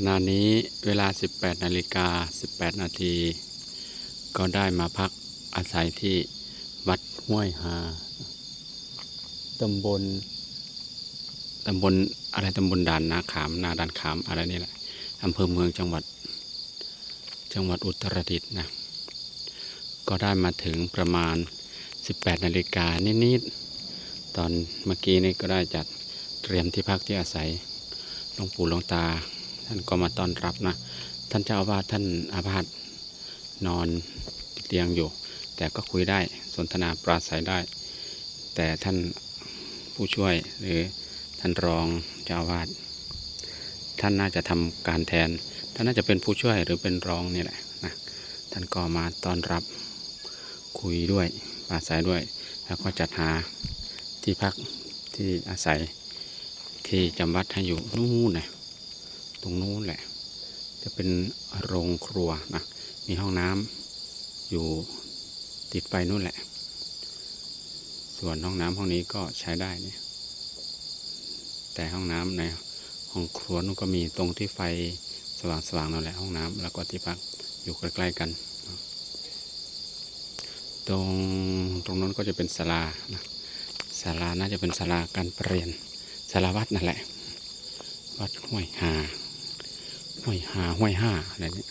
ขณะนี้เวลา 18 นาฬิกา 18 นาที ก็ได้มาพักอาศัยที่วัดห้วยหา ตำบล ตำบลอะไรตำบลด่านนาขาม นาด่านขามอะไรนี่แหละอำเภอเมืองจังหวัด จังหวัดอุตรดิตถ์นะ ก็ได้มาถึงประมาณ 18 นาฬิกานิดๆ ตอนเมื่อกี้นี่ก็ได้จัดเตรียมที่พักที่อาศัยหลวงปู่หลวงตา ท่านก็มาต้อนรับนะ ท่านเจ้าอาวาสท่านอาพาธนอนติดเตียงอยู่ แต่ก็คุยได้สนทนาปราศัยได้ แต่ท่านผู้ช่วยหรือท่านรองเจ้าอาวาสท่านน่าจะทำการแทน ท่านน่าจะเป็นผู้ช่วยหรือเป็นรองนี่แหละนะท่านก็มาต้อนรับคุยด้วยปราศัยด้วย แล้วก็จัดหาที่พักที่อาศัยที่จำวัดให้อยู่นู่นนะ รงนู้นแหละ จะเป็นโรงครัวนะ มีห้องน้ำอยู่ติดไปนู่นแหละ ส่วนห้องน้ำห้องนี้ก็ใช้ได้เนี่ยแต่ห้องน้ำในห้องครัวนู่นก็มีตรงที่ไฟสว่างๆนั่นแหละห้องน้ำแล้วก็ที่พักอยู่ใกล้ๆกัน ตรงตรงนั้นก็จะเป็นศาลานะศาลาน่าจะเป็นศาลาการเปลี่ยนศาลาวัดนั่นแหละ วัดห้วยหา ห้วยหาห้วยห้าอะไรเนี่ย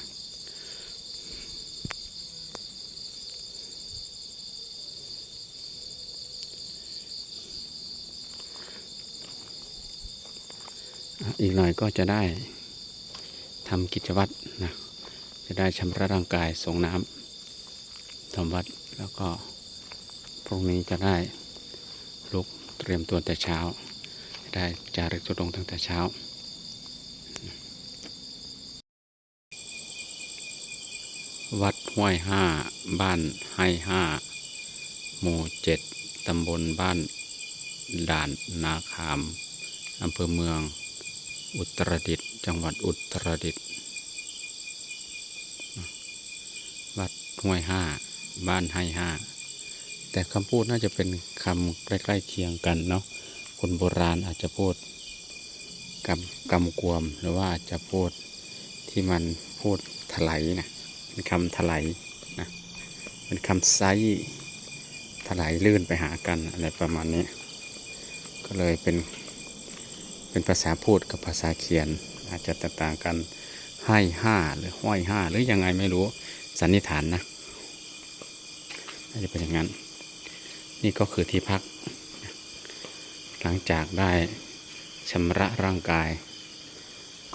อีกหน่อยก็จะได้ทำกิจวัตรนะ จะได้ชำระร่างกายส่งน้ำทำวัดแล้วก็พรุ่งนี้จะได้ลุกเตรียมตัวแต่เช้าจะได้จาริกทุดงตั้งแต่เช้า วัดห้วยห้า บ้านให้ห้า หมู่เจ็ดตำบลบ้านด่านนาขาม อำเภอเมือง อุตรดิตถ์จังหวัดอุตรดิตถ์วัดห้วยห้า บ้านให้ห้า แต่คำพูดน่าจะเป็นคำใกล้ๆเคียงกันเนาะ คนโบราณอาจจะพูดกำกำกวมหรือว่าอาจจะพูดที่มันพูดถลายนะ เป็นคำถลายนะเป็นคำไซถลายลื่นไปหากันอะไรประมาณนี้ ก็เลยเป็นเป็นภาษาพูดกับภาษาเขียน อาจจะแตกต่างกันให้ห้าหรือห้อยห้าหรือยังไงไม่รู้สันนิษฐานนะน่าจจะเป็นอย่างนั้น นี่ก็คือที่พัก หลังจากได้ชำระร่างกาย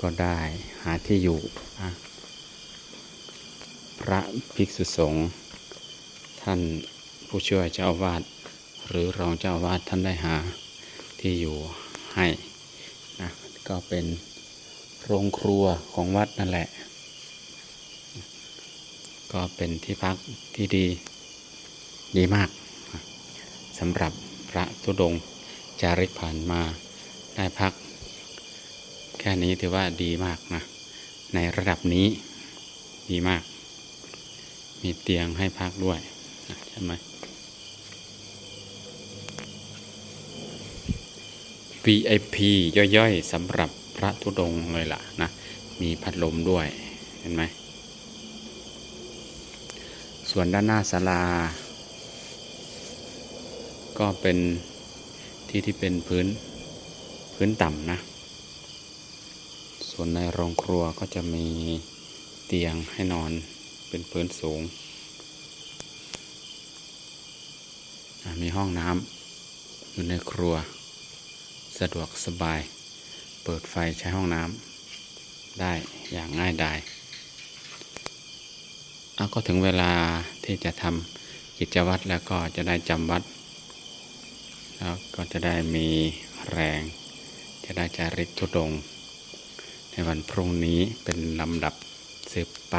ก็ได้หาที่อยู่นะ พระภิกษุสงฆ์ท่านผู้ช่วยเจ้าวาสหรือรองเจ้าวาสท่านได้หาที่อยู่ให้นะก็เป็นโรงครัวของวัดนั่นแหละ ก็เป็นที่พักที่ดีดีมากสำหรับพระธุดงจาริกผ่านมาได้พัก แค่นี้ถือว่าดีมากนะในระดับนี้ดีมาก มีเตียงให้พักด้วยใช่ไหม VIP ย่อยๆสำหรับพระธุดงเลยล่ะนะ มีพัดลมด้วย เห็นไหม ส่วนด้านหน้าศาลา ก็เป็นที่ที่เป็นพื้นพื้นต่ำนะ ส่วนในโรงครัวก็จะมีเตียงให้นอน เป็นพื้นสูง มีห้องน้ำอยู่ในครัว สะดวกสบาย เปิดไฟใช้ห้องน้ำได้อย่างง่ายดายเอาก็ถึงเวลาที่จะทำกิจวัตรแล้วก็จะได้จำวัด แล้วก็จะได้มีแรง จะได้จาริกทุดง ในวันพรุ่งนี้เป็นลำดับสืบไป